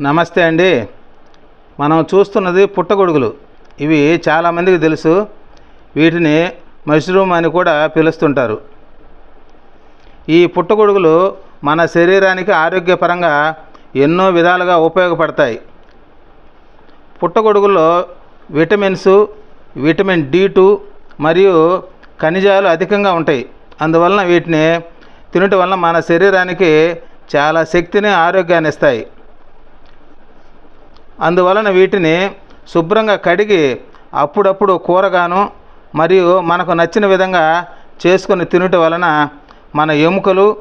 నమస్తే అండి. మనం చూస్తున్నది పుట్టగొడుగులు. ఇవి చాలామందికి తెలుసు. వీటిని మష్రూమ్ అని కూడా పిలుస్తుంటారు. ఈ పుట్టగొడుగులు మన శరీరానికి ఆరోగ్యపరంగా ఎన్నో విధాలుగా ఉపయోగపడతాయి. పుట్టగొడుగుల్లో విటమిన్స్ విటమిన్ డి టూ మరియు ఖనిజాలు అధికంగా ఉంటాయి. అందువలన వీటిని తినటం వలన మన శరీరానికి చాలా శక్తిని ఆరోగ్యాన్ని ఇస్తాయి. అందువలన వీటిని శుభ్రంగా కడిగి అప్పుడప్పుడు కూరగాను మరియు మనకు నచ్చిన విధంగా చేసుకుని తినుట వలన మన ఎముకలు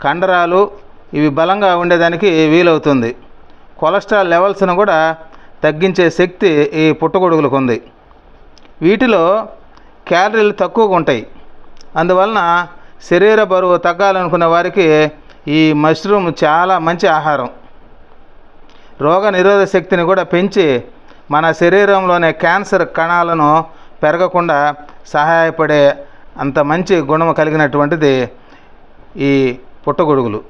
కండరాలు ఇవి బలంగా ఉండేదానికి వీలవుతుంది. కొలెస్ట్రాల్ లెవెల్స్ను కూడా తగ్గించే శక్తి ఈ పుట్టగొడుగులకు ఉంది. వీటిలో క్యాలరీలు తక్కువగా ఉంటాయి. అందువలన శరీర బరువు తగ్గాలనుకునే వారికి ఈ మష్రూమ్ చాలా మంచి ఆహారం. రోగ నిరోధక శక్తిని కూడా పెంచి మన శరీరంలోనే క్యాన్సర్ కణాలను పెరగకుండా సహాయపడే అంత మంచి గుణం కలిగినటువంటిది ఈ పుట్టగొడుగులు.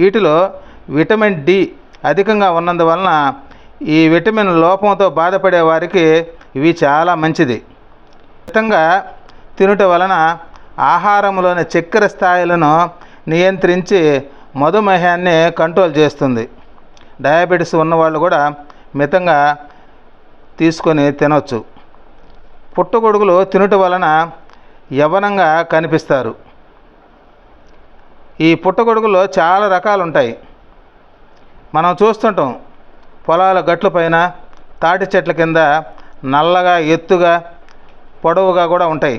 వీటిలో విటమిన్ డి అధికంగా ఉన్నందువలన ఈ విటమిన్ లోపంతో బాధపడే వారికి ఇవి చాలా మంచిది. మితంగా తినుట వలన ఆహారంలోని చక్కెర స్థాయిలను నియంత్రించి మధుమేహాన్ని కంట్రోల్ చేస్తుంది. డయాబెటీస్ ఉన్నవాళ్ళు కూడా మితంగా తీసుకొని తినవచ్చు పుట్టగొడుగులు తినుట వలన యవనంగా కనిపిస్తారు. ఈ పుట్టగొడుగులో చాలా రకాలు ఉంటాయి మనం చూస్తుంటాం పొలాల గట్ల పైన తాటి చెట్ల కింద నల్లగా ఎత్తుగా పొడవుగా కూడా ఉంటాయి.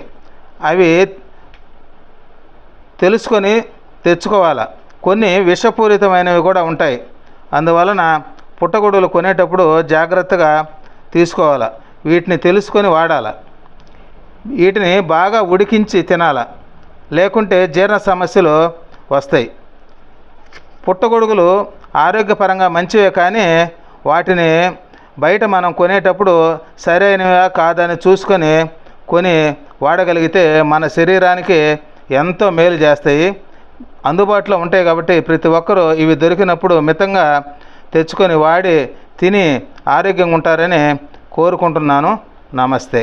అవి తెలుసుకొని తెచ్చుకోవాలి. కొన్ని విషపూరితమైనవి కూడా ఉంటాయి. అందువలన పుట్టగొడుగులు కొనేటప్పుడు జాగ్రత్తగా తీసుకోవాలి. వీటిని తెలుసుకొని వాడాలి. వీటిని బాగా ఉడికించి తినాలి. లేకుంటే జీర్ణ సమస్యలు వస్తాయి. పుట్టగొడుగులు ఆరోగ్యపరంగా మంచివే కానీ వాటిని బయట మనం కొనేటప్పుడు సరైనవా కాదని చూసుకొని కొని వాడగలిగితే మన శరీరానికి ఎంతో మేలు చేస్తాయి. అందుబాటులో ఉంటాయి కాబట్టి ప్రతి ఒక్కరూ ఇవి దొరికినప్పుడు మితంగా తెచ్చుకొని వాడి తిని ఆరోగ్యంగా ఉంటారని కోరుకుంటున్నాను. నమస్తే.